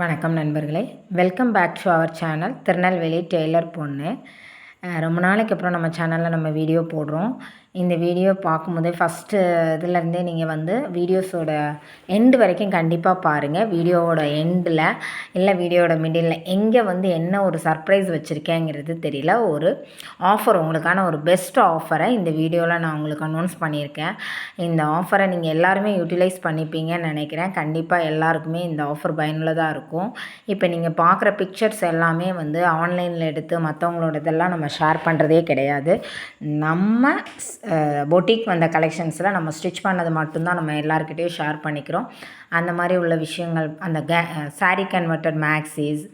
வணக்கம் நண்பர்களே. Welcome back to our channel Tirunelveli tailor பொண்ணு. ரொம்ப நாளைக்கு அப்புறம் நம்ம சேனலில் நம்ம வீடியோ போடுறோம். இந்த வீடியோ பார்க்கும்போதே ஃபஸ்ட்டு இதுலேருந்தே நீங்கள் வந்து வீடியோஸோட எண்டு வரைக்கும் கண்டிப்பாக பாருங்கள் வீடியோவோட எண்டில் இல்லை வீடியோவோட மிடில் எங்கே வந்து என்ன ஒரு சர்ப்ரைஸ் வச்சுருக்கேங்கிறது தெரியல. ஒரு ஆஃபர் உங்களுக்கான ஒரு பெஸ்ட் ஆஃபரை இந்த வீடியோவில் நான் உங்களுக்கு அனௌன்ஸ் பண்ணியிருக்கேன். இந்த ஆஃபரை நீங்கள் எல்லாருமே யூட்டிலைஸ் பண்ணிப்பீங்கன்னு நினைக்கிறேன். கண்டிப்பாக எல்லாருக்குமே இந்த ஆஃபர் பயனுள்ளதாக இருக்கும். இப்போ நீங்கள் பார்க்குற பிக்சர்ஸ் எல்லாமே வந்து ஆன்லைனில் எடுத்து மற்றவங்களோட இதெல்லாம் நம்ம ஷேர் பண்ணுறதே கிடையாது. நம்ம பொட்டிக் வந்த கலெக்ஷன்ஸில் நம்ம ஸ்டிச் பண்ணது மட்டும்தான் நம்ம எல்லாருக்கிட்டேயும் ஷேர் பண்ணிக்கிறோம். அந்த மாதிரி உள்ள விஷயங்கள் அந்த K sari converted maxis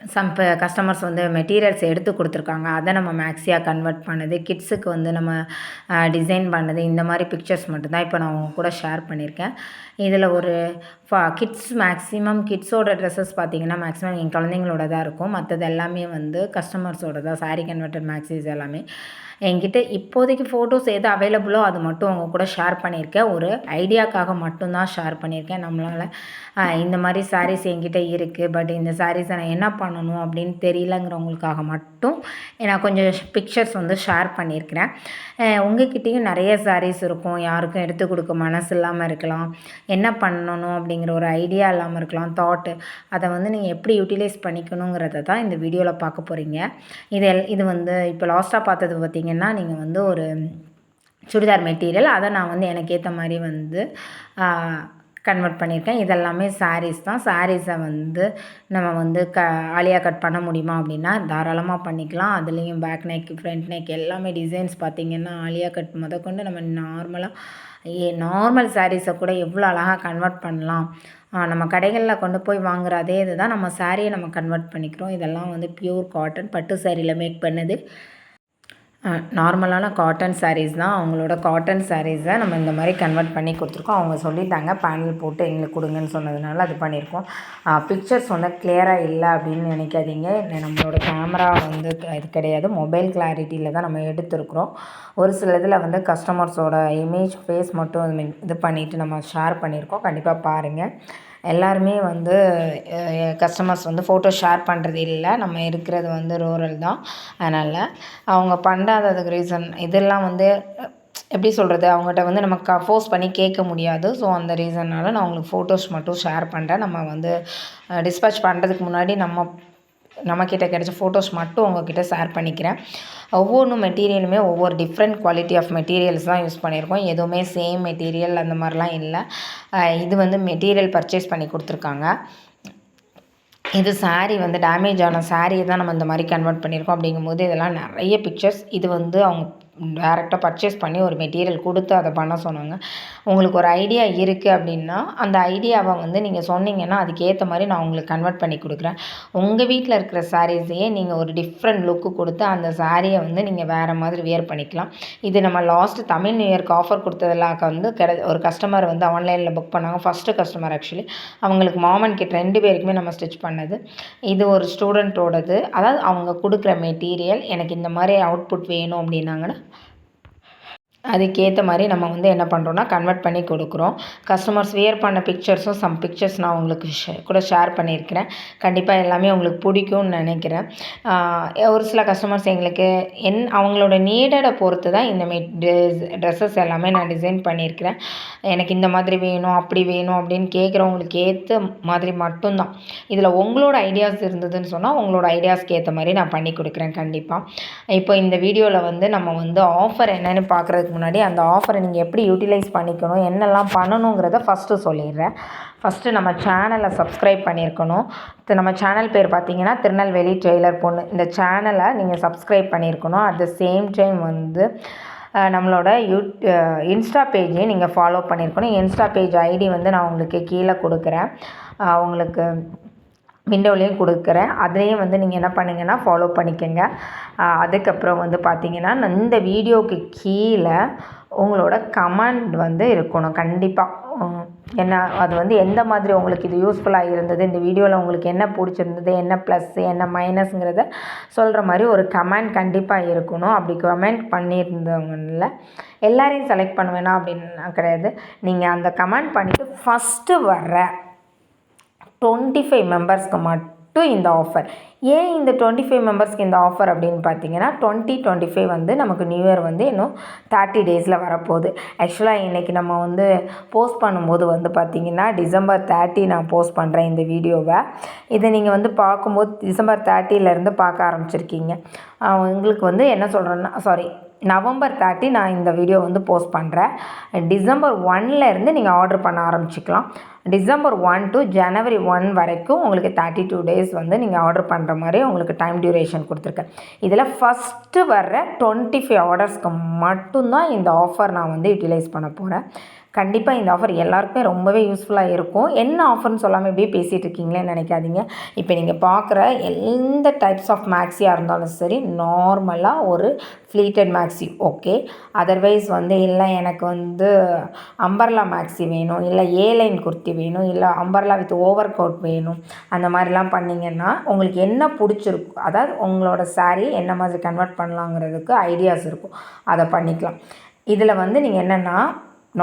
some customers வந்து மெட்டீரியல்ஸ் எடுத்து கொடுத்துருக்காங்க. அதை நம்ம மேக்ஸியாக கன்வெர்ட் பண்ணது கிட்ஸுக்கு வந்து நம்ம டிசைன் பண்ணது இந்த மாதிரி பிக்சர்ஸ் மட்டும்தான் இப்போ நான் உங்க கூட ஷேர் பண்ணியிருக்கேன். இதில் ஒரு ஃபா கிட்ஸ் மேக்ஸிமம் கிட்ஸோட ட்ரெஸ்ஸஸ் பார்த்தீங்கன்னா மேக்ஸிமம் என் குழந்தைங்களோட தான் இருக்கும். மற்றது எல்லாமே வந்து கஸ்டமர்ஸோட தான் சாரீ கன்வெர்டட் மேக்ஸிஸ் எல்லாமே. என்கிட்ட இப்போதைக்கு ஃபோட்டோஸ் எது அவைலபிளோ அது மட்டும் அவங்க கூட ஷேர் பண்ணியிருக்கேன். ஒரு ஐடியாக்காக மட்டும்தான் ஷேர் பண்ணியிருக்கேன் நம்மளால். இந்த மாதிரி சாரீஸ் என்கிட்ட இருக்குது பட் இந்த சாரீஸை நான் என்ன பண்ணணும் அப்படின்னு தெரியலங்கிறவங்களுக்காக மட்டும் நான் கொஞ்சம் பிக்சர்ஸ் வந்து ஷேர் பண்ணியிருக்கிறேன். உங்ககிட்டேயும் நிறைய சாரீஸ் இருக்கும். யாருக்கும் எடுத்து கொடுக்க மனசு இல்லாமல் இருக்கலாம். என்ன பண்ணணும் அப்படிங்கிற ஒரு ஐடியா இல்லாமல் இருக்கலாம். தாட்டு அதை வந்து நீங்கள் எப்படி யூட்டிலைஸ் பண்ணிக்கணுங்கிறத தான் இந்த வீடியோவில் பார்க்க போகிறீங்க இது எல் இது வந்து இப்போ லாஸ்ட்டாக பார்த்தது பார்த்திங்கன்னா நீங்கள் வந்து ஒரு சுடிதார் மெட்டீரியல் அதை நான் வந்து எனக்கு ஏற்ற மாதிரி வந்து கன்வெர்ட் பண்ணியிருக்கேன் இதெல்லாமே சாரீஸ் தான். சாரீஸை வந்து நம்ம வந்து க ஆலியா கட் பண்ண முடியுமா அப்படின்னா தாராளமாக பண்ணிக்கலாம். அதுலேயும் பேக் நெக் ஃப்ரண்ட் நெக் எல்லாமே டிசைன்ஸ் பார்த்திங்கன்னா ஆலியா கட் முதற்கொண்டு நம்ம நார்மலாக ஏ நார்மல் சாரீஸை கூட எவ்வளோ அழகாக கன்வெர்ட் பண்ணலாம். நம்ம கடைகளில் கொண்டு போய் வாங்குற அதே இது தான் நம்ம சாரியை நம்ம கன்வெர்ட் பண்ணிக்கிறோம். இதெல்லாம் வந்து பியூர் காட்டன் பட்டு சாரியில் மேக் பண்ணுது. நார்மலான காட்டன் சாரீஸ் தான். அவங்களோட காட்டன் சாரீஸை நம்ம இந்த மாதிரி கன்வெர்ட் பண்ணி கொடுத்துருக்கோம். அவங்க சொல்லிட்டாங்க பேனல் போட்டு எங்களுக்கு கொடுங்கன்னு சொன்னதுனால அது பண்ணியிருக்கோம். பிக்சர்ஸ் வந்து கிளியராக இல்லை அப்படின்னு நினைக்காதீங்க. நம்மளோட கேமரா வந்து இது கிடையாது. மொபைல் கிளாரிட்டியில் தான் நம்ம எடுத்துருக்குறோம். ஒரு சில இதில் வந்து கஸ்டமர்ஸோட இமேஜ் ஃபேஸ் மட்டும் இது பண்ணிவிட்டு நம்ம ஷேர் பண்ணியிருக்கோம். கண்டிப்பாக பாருங்கள் எல்லாருமே வந்து கஸ்டமர்ஸ் வந்து ஃபோட்டோ ஷேர் பண்ணுறது இல்லை. நம்ம இருக்கிறது வந்து ரூரல் தான். அதனால் அவங்க பண்ணாததுக்கு ரீசன் இதெல்லாம் வந்து எப்படி சொல்கிறது அவங்ககிட்ட வந்து நம்ம க ஃபோர்ஸ் பண்ணி கேட்க முடியாது. ஸோ அந்த ரீசன்னால் நான் உங்களுக்கு ஃபோட்டோஸ் மட்டும் ஷேர் பண்ணுறேன் நம்ம வந்து டிஸ்பேச் பண்ணுறதுக்கு முன்னாடி நம்ம நம்மக்கிட்ட கிடைச்ச ஃபோட்டோஸ் மட்டும் உங்ககிட்ட ஷேர் பண்ணிக்கிறேன். ஒவ்வொன்று மெட்டீரியலுமே ஒவ்வொரு டிஃப்ரெண்ட் குவாலிட்டி ஆஃப் மெட்டீரியல்ஸ் தான் யூஸ் பண்ணியிருக்கோம். எதுவுமே சேம் மெட்டீரியல் அந்த மாதிரிலாம் இல்லை. இது வந்து மெட்டீரியல் பர்ச்சேஸ் பண்ணி கொடுத்துருக்காங்க. இது சாரீ வந்து டேமேஜ் ஆன சாரியை தான் நம்ம இந்த மாதிரி கன்வெர்ட் பண்ணியிருக்கோம் அப்படிங்கும்போது இதெல்லாம் நிறைய பிக்சர்ஸ் இது வந்து அவங்க டேரெக்டாக பர்ச்சேஸ் பண்ணி ஒரு மெட்டீரியல் கொடுத்து அதை பண்ண சொன்னாங்க. உங்களுக்கு ஒரு ஐடியா இருக்குது அப்படின்னா அந்த ஐடியாவை வந்து நீங்கள் சொன்னீங்கன்னா அதுக்கேற்ற மாதிரி நான் உங்களுக்கு கன்வெர்ட் பண்ணி கொடுக்குறேன். உங்கள் வீட்டில் இருக்கிற சாரீஸையே நீங்கள் ஒரு டிஃப்ரெண்ட் லுக்கு கொடுத்து அந்த சாரியை வந்து நீங்கள் வேறு மாதிரி வியர் பண்ணிக்கலாம். இது நம்ம லாஸ்ட்டு தமிழ் நியூ இயர்க்கு ஆஃபர் கொடுத்ததெல்லாம் வந்து கிட ஒரு கஸ்டமர் வந்து ஆன்லைனில் புக் பண்ணாங்க. ஃபஸ்ட்டு கஸ்டமர் ஆக்சுவலி அவங்களுக்கு மாமன் கிட் ரெண்டு பேருக்குமே நம்ம ஸ்டிச் பண்ணது. இது ஒரு ஸ்டூடெண்ட்டோடது அதாவது அவங்க கொடுக்குற மெட்டீரியல் எனக்கு இந்த மாதிரி அவுட்புட் வேணும் அப்படின்னாங்கன்னா அதுக்கேற்ற மாதிரி நம்ம வந்து என்ன பண்ணுறோன்னா கன்வெர்ட் பண்ணி கொடுக்குறோம். கஸ்டமர்ஸ் வியர் பண்ண பிக்சர்ஸும் சம் பிக்சர்ஸ் நான் உங்களுக்கு ஷே கூட ஷேர் பண்ணியிருக்கிறேன் கண்டிப்பாக எல்லாமே உங்களுக்கு பிடிக்கும்னு நினைக்கிறேன். ஒரு சில கஸ்டமர்ஸ் எங்களுக்கு என் அவங்களோட நீடடை பொறுத்து தான் இந்த ட்ரெஸ் ட்ரெஸ்ஸஸ் எல்லாமே நான் டிசைன் பண்ணியிருக்கிறேன் எனக்கு இந்த மாதிரி வேணும் அப்படி வேணும் அப்படின்னு கேட்குறவங்களுக்கு ஏற்ற மாதிரி மட்டும்தான். இதில் உங்களோட ஐடியாஸ் இருந்ததுன்னு சொன்னால் உங்களோட ஐடியாஸ்க்கு ஏற்ற மாதிரி நான் பண்ணி கொடுக்குறேன் கண்டிப்பாக இப்போ இந்த வீடியோவில் வந்து நம்ம வந்து ஆஃபர் என்னென்னு பார்க்குறதுக்கு முன்னாடி அந்த ஆஃபரை நீங்கள் எப்படி யூட்டிலைஸ் பண்ணிக்கணும் என்னெல்லாம் பண்ணணுங்கிறத ஃபஸ்ட்டு சொல்லிடுறேன். ஃபஸ்ட்டு நம்ம சேனலை சப்ஸ்கிரைப் பண்ணியிருக்கணும். நம்ம சேனல் பேர் பார்த்தீங்கன்னா திருநெல்வேலி ட்ரெய்லர் பொண்ணு இந்த சேனலை நீங்கள் சப்ஸ்கிரைப் பண்ணியிருக்கணும். அட் த சேம் டைம் வந்து நம்மளோட யூ இன்ஸ்டா பேஜையும் நீங்கள் ஃபாலோ பண்ணியிருக்கணும். இன்ஸ்டா பேஜ் ஐடி வந்து நான் உங்களுக்கு கீழே கொடுக்குறேன். உங்களுக்கு விண்டோலேயும் கொடுக்குறேன். அதையும் வந்து நீங்கள் என்ன பண்ணுங்கன்னா ஃபாலோ பண்ணிக்கோங்க. அதுக்கப்புறம் வந்து பார்த்தீங்கன்னா இந்த வீடியோவுக்கு கீழே உங்களோட கமெண்ட் வந்து இருக்கணும் கண்டிப்பாக என்ன அது வந்து எந்த மாதிரி உங்களுக்கு இது யூஸ்ஃபுல்லாக இருந்தது இந்த வீடியோவில் உங்களுக்கு என்ன பிடிச்சிருந்தது என்ன ப்ளஸ்ஸு என்ன மைனஸுங்கிறத சொல்கிற மாதிரி ஒரு கமெண்ட் கண்டிப்பாக இருக்கணும். அப்படி கமெண்ட் பண்ணியிருந்தவங்கள எல்லாரையும் செலக்ட் பண்ணுவேனா அப்படின்னு கிடையாது. நீங்கள் அந்த கமெண்ட் பண்ணிவிட்டு ஃபஸ்ட்டு வர்ற டுவெண்ட்டி ஃபைவ் மெம்பர்ஸ்க்கு மட்டும் இந்த ஆஃபர் ஏன் இந்த டுவெண்ட்டி ஃபைவ் மெம்பர்ஸ்க்கு இந்த ஆஃபர் அப்படின்னு பார்த்தீங்கன்னா டுவெண்ட்டி டுவெண்ட்டி ஃபைவ் வந்து நமக்கு நியூ இயர் வந்து இன்னும் தேர்ட்டி டேஸில் வரப்போகுது. ஆக்சுவலாக இன்றைக்கி நம்ம வந்து போஸ்ட் பண்ணும்போது வந்து பார்த்திங்கன்னா டிசம்பர் தேர்ட்டி நான் போஸ்ட் பண்ணுறேன் இந்த வீடியோவை. இதை நீங்கள் வந்து பார்க்கும்போது டிசம்பர் தேர்ட்டியிலேருந்து பார்க்க ஆரம்பிச்சிருக்கீங்க. உங்களுக்கு வந்து என்ன சொல்கிறேன்னா சாரி நவம்பர் தேர்ட்டி நான் இந்த வீடியோ வந்து போஸ்ட் பண்ணுறேன் டிசம்பர் ஒன்லேருந்து நீங்கள் ஆர்டர் பண்ண ஆரம்பிச்சிக்கலாம். December one to January one வரைக்கும் உங்களுக்கு தேர்ட்டி டூ டேஸ் வந்து நீங்கள் ஆர்டர் பண்ணுற மாதிரி உங்களுக்கு டைம் டியூரேஷன் கொடுத்துருக்கேன். இதில் ஃபஸ்ட்டு வர்ற டுவெண்ட்டி ஃபைவ் ஆர்டர்ஸ்க்கு மட்டும்தான் இந்த ஆஃபர் நான் வந்து யூட்டிலைஸ் பண்ண போகிறேன் கண்டிப்பாக இந்த ஆஃபர் எல்லாருக்குமே ரொம்பவே யூஸ்ஃபுல்லாக இருக்கும். என்ன ஆஃபர்னு சொல்லாமல் இப்படியே பேசிகிட்டு இருக்கீங்களேன்னு நினைக்காதீங்க. இப்போ நீங்கள் பார்க்குற எந்த டைப்ஸ் ஆஃப் மேக்ஸியாக இருந்தாலும் சரி நார்மலாக ஒரு ஃப்ளீட்டட் மேக்ஸி ஓகே அதர்வைஸ் வந்து இல்லை எனக்கு வந்து அம்பர்லா மேக்ஸி வேணும் இல்லை ஏலைன் குர்த்தி வேணும் இல்லை அம்பர்லா வித் ஓவர் கோட் வேணும் அந்த மாதிரிலாம் பண்ணிங்கன்னா உங்களுக்கு என்ன பிடிச்சிருக்கும் அதாவது உங்களோட சாரீ என்ன மாதிரி கன்வெர்ட் பண்ணலாங்கிறதுக்கு ஐடியாஸ் இருக்கும். அதை பண்ணிக்கலாம். இதில் வந்து நீங்கள் என்னென்னா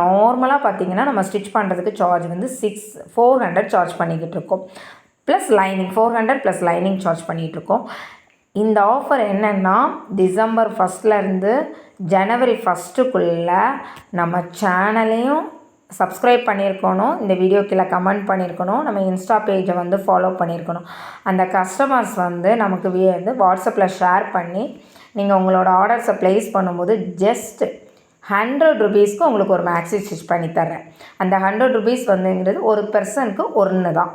நார்மலாக பார்த்தீங்கன்னா நம்ம ஸ்டிச் பண்ணுறதுக்கு சார்ஜ் வந்து சிக்ஸ் ஃபோர் ஹண்ட்ரட் சார்ஜ் பண்ணிக்கிட்டு இருக்கோம். Plus lining four hundred plus lining charge பண்ணிகிட்டு இருக்கோம். இந்த ஆஃபர் என்னென்னா டிசம்பர் ஃபஸ்ட்லேருந்து ஜனவரி ஃபஸ்ட்டுக்குள்ளே நம்ம சேனலையும் சப்ஸ்கிரைப் பண்ணியிருக்கணும். இந்த வீடியோ கீழே கமெண்ட் பண்ணியிருக்கணும். நம்ம இன்ஸ்டா பேஜை வந்து ஃபாலோ பண்ணியிருக்கணும். அந்த கஸ்டமர்ஸ் வந்து நமக்கு வந்து வாட்ஸ்அப்பில் ஷேர் பண்ணி நீங்கள் உங்களோட ஆர்டர்ஸை ப்ளேஸ் பண்ணும்போது ஜஸ்ட் ஹண்ட்ரட் ருபீஸ்க்கு உங்களுக்கு ஒரு மேக்ஸி ஸ்டிச் பண்ணி தர்றேன். அந்த ஹண்ட்ரட் ருபீஸ் வந்துங்கிறது ஒரு பர்சனுக்கு ஒன்று தான்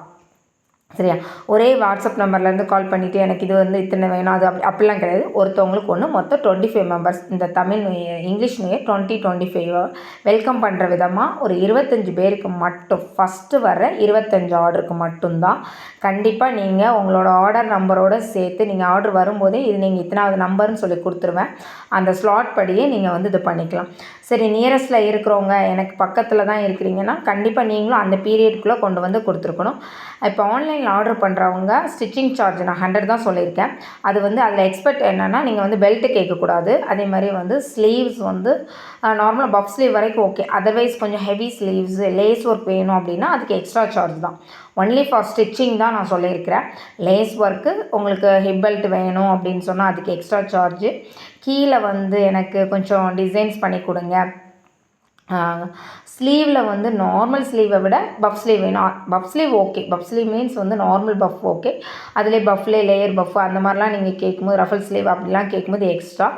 சரியா? ஒரே வாட்ஸ்அப் நம்பர்லேருந்து கால் பண்ணிவிட்டு எனக்கு இது வந்து இத்தனை வேணும் அது அப்படி அப்படிலாம் கிடையாது. ஒருத்தவங்களுக்கு ஒன்று மொத்தம் டுவெண்ட்டி ஃபைவ் மெம்பர்ஸ் இந்த Tamil new year English new year twenty twenty five welcome பண்ணுற விதமாக ஒரு இருபத்தஞ்சி பேருக்கு மட்டும் ஃபஸ்ட்டு வர இருபத்தஞ்சு ஆர்டருக்கு மட்டும்தான். கண்டிப்பாக நீங்கள் உங்களோட ஆர்டர் நம்பரோடு சேர்த்து நீங்கள் ஆர்டர் வரும்போதே இது நீங்கள் இத்தனாவது நம்பர்னு சொல்லி கொடுத்துருவேன். அந்த ஸ்லாட் படியே நீங்கள் வந்து இது பண்ணிக்கலாம். சரி நியரஸ்ட்டில் இருக்கிறவங்க எனக்கு பக்கத்தில் தான் இருக்கிறீங்கன்னா கண்டிப்பாக நீங்களும் அந்த பீரியட்குள்ளே கொண்டு வந்து கொடுத்துருக்கணும். இப்போ ஆன்லைனில் ஆர்டர் பண்ணுறவங்க ஸ்டிச்சிங் சார்ஜ் நான் ஹண்ட்ரட் தான் சொல்லியிருக்கேன். அது வந்து அதில் எக்ஸ்பெக்ட் என்னென்னா நீங்கள் வந்து பெல்ட்டு கேட்கக்கூடாது. அதே மாதிரி வந்து ஸ்லீவ்ஸ் வந்து நார்மலாக பஃப் ஸ்லீவ் வரைக்கும் ஓகே அதர்வைஸ் கொஞ்சம் ஹெவி ஸ்லீவ்ஸு லேஸ் ஒர்க் வேணும் அப்படின்னா அதுக்கு எக்ஸ்ட்ரா சார்ஜ் தான். ஒன்லி ஃபார் ஸ்டிச்சிங் தான் நான் சொல்லியிருக்கிறேன். லேஸ் ஒர்க்கு உங்களுக்கு ஹிப் பெல்ட் வேணும் அப்படின்னு சொன்னால் அதுக்கு எக்ஸ்ட்ரா சார்ஜு கீழே வந்து எனக்கு கொஞ்சம் டிசைன்ஸ் பண்ணி கொடுங்க. ஸ்லீவில் வந்து நார்மல் ஸ்லீவை விட பஃப் ஸ்லீவ் வேணும். Puff sleeve okay puff sleeve means வந்து நார்மல் பஃப் ஓகே அதிலே பஃப்லே லேயர் பஃப் அந்த மாதிரிலாம் நீங்கள் கேட்கும்போது ரஃபல் ஸ்லீவ் அப்படிலாம் கேட்கும்போது எக்ஸ்ட்ரா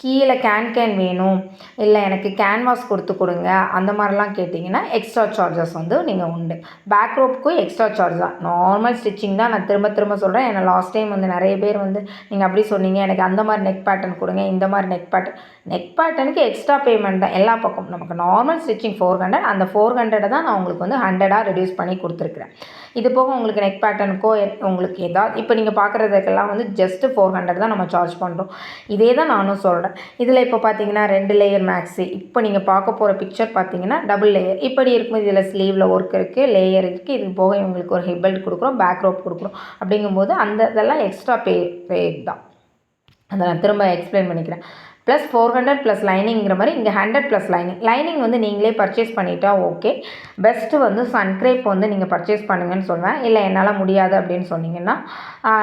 கீழே கேன் கேன் வேணும். இல்லை எனக்கு கேன்வாஸ் கொடுத்து கொடுங்க. அந்த மாதிரிலாம் கேட்டிங்கன்னா எக்ஸ்ட்ரா சார்ஜஸ் வந்து நீங்கள் உண்டு. பேக் ரோப்புக்கும் எக்ஸ்ட்ரா சார்ஜ் தான். நார்மல் ஸ்டிச்சிங் தான் நான் திரும்ப திரும்ப சொல்கிறேன் ஏன்னா லாஸ்ட் டைம் வந்து நிறைய பேர் வந்து நீங்கள் அப்படி சொன்னீங்க. எனக்கு அந்த மாதிரி நெக் பேட்டர்ன் கொடுங்க இந்த மாதிரி நெக் பேட்டர்ன் நெக் பேட்டர்னுக்கு எக்ஸ்ட்ரா பேமெண்ட் தான். எல்லா பக்கம் நமக்கு நார்மல் ஸ்டிச்சிங் ஃபோர் ஹண்ட்ரட் அந்த ஃபோர் ஹண்ட்ரடை தான் நான் உங்களுக்கு வந்து ஹண்ட்ரடாக ரெடியூஸ் பண்ணி கொடுத்துருக்குறேன். இது போக உங்களுக்கு நெக் பேட்டர்னுக்கோ உங்களுக்கு ஏதாவது இப்போ நீங்கள் பார்க்குறதுக்கெல்லாம் வந்து ஜஸ்ட்டு ஃபோர் ஹண்ட்ரட் தான் நம்ம சார்ஜ் பண்ணுறோம் இதே தான் நானும் சொல்கிறேன் இதில் இப்போ பார்த்தீங்கன்னா ரெண்டு லேயர் மேக்ஸி இப்போ நீங்கள் பார்க்க போகிற பிக்சர் பார்த்தீங்கன்னா டபுள் லேயர் இப்படி இருக்கும் இதில் ஸ்லீவில் ஒர்க் இருக்குது லேயர் இருக்குது இது போக இவங்களுக்கு ஒரு ஹெபெல்ட் கொடுக்குறோம் பேக் ரோப் கொடுக்குறோம். அப்படிங்கும்போது அந்த இதெல்லாம் எக்ஸ்ட்ரா பே பேட் தான். அதை நான் திரும்ப எக்ஸ்பிளைன் பண்ணிக்கிறேன். ப்ளஸ் ஃபோர் ஹண்ட்ரட் ப்ளஸ் லைனிங்கிற மாதிரி இங்கே ஹண்ட்ரட் ப்ளஸ் லைனிங் லைனிங் வந்து நீங்களே பர்ச்சேஸ் பண்ணிட்டா ஓகே பெஸ்ட்டு வந்து சன்க்ரேப் வந்து நீங்கள் பர்ச்சேஸ் பண்ணுங்கன்னு சொல்லுவேன். இல்லை என்னால் முடியாது அப்படின்னு சொன்னீங்கன்னா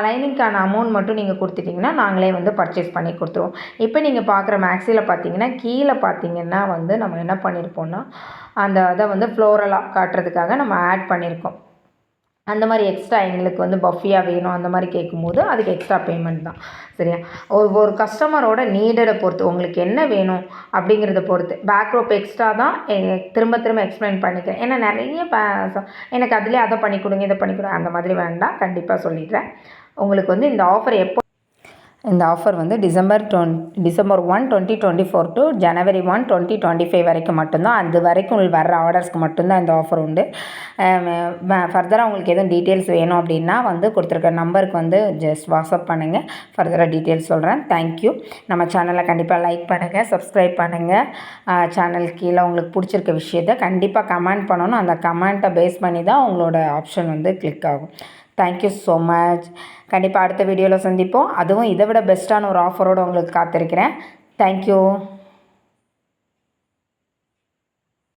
லைனிங்க்கான அமௌண்ட் மட்டும் நீங்கள் கொடுத்துட்டிங்கன்னா நாங்களே வந்து பர்ச்சேஸ் பண்ணி கொடுத்துருவோம். இப்போ நீங்கள் பார்க்குற மேக்ஸியில் பார்த்தீங்கன்னா கீழே பார்த்தீங்கன்னா வந்து நம்ம என்ன பண்ணியிருப்போம்னா அந்த அதை வந்து ஃப்ளோரலாக காட்டுறதுக்காக நம்ம ஆட் பண்ணியிருக்கோம். அந்த மாதிரி எக்ஸ்ட்ரா எங்களுக்கு வந்து பஃபியாக வேணும் அந்த மாதிரி கேட்கும்போது அதுக்கு எக்ஸ்ட்ரா பேமெண்ட் தான். சரியா? ஒரு ஒரு கஸ்டமரோட நீடடை பொறுத்து உங்களுக்கு என்ன வேணும்? அப்படிங்கிறத பொறுத்து. பேக் ரோப் எக்ஸ்ட்ரா தான் திரும்ப திரும்ப எக்ஸ்பிளைன் பண்ணிக்கிறேன். ஏன்னா நிறைய எனக்கு அதிலே அதை பண்ணி கொடுங்க இதை பண்ணி கொடுங்க அந்த மாதிரி வேண்டாம். கண்டிப்பாக சொல்லிடுறேன். உங்களுக்கு வந்து இந்த ஆஃபர் எப்போ இந்த ஆஃபர் வந்து December ton December one twenty twenty four to January one twenty twenty five வரைக்கும் மட்டும்தான். அது வரைக்கும் வர்ற ஆர்டர்ஸ்க்கு மட்டும்தான் இந்த ஆஃபர் உண்டு. ஃபர்தராக உங்களுக்கு எதுவும் டீட்டெயில்ஸ் வேணும் அப்படின்னா வந்து கொடுத்துருக்க நம்பருக்கு வந்து ஜஸ்ட் வாட்ஸ்அப் பண்ணுங்கள் ஃபர்தராக டீட்டெயில்ஸ் சொல்கிறேன் தேங்க்யூ நம்ம சேனலை கண்டிப்பாக லைக் பண்ணுங்கள் சப்ஸ்கிரைப் பண்ணுங்கள் சேனல் கீழே உங்களுக்கு பிடிச்சிருக்க விஷயத்த கண்டிப்பாக கமெண்ட் பண்ணணும். அந்த கமெண்ட்டை பேஸ் பண்ணி தான் உங்களோட ஆப்ஷன் வந்து கிளிக் ஆகும். தேங்க்யூ ஸோ மச் கண்டிப்பாக அடுத்த வீடியோவில் சந்திப்போம். அதுவும் இதை விட பெஸ்ட்டான ஒரு ஆஃபரோடு உங்களுக்கு காத்திருக்கிறேன். தேங்க்யூ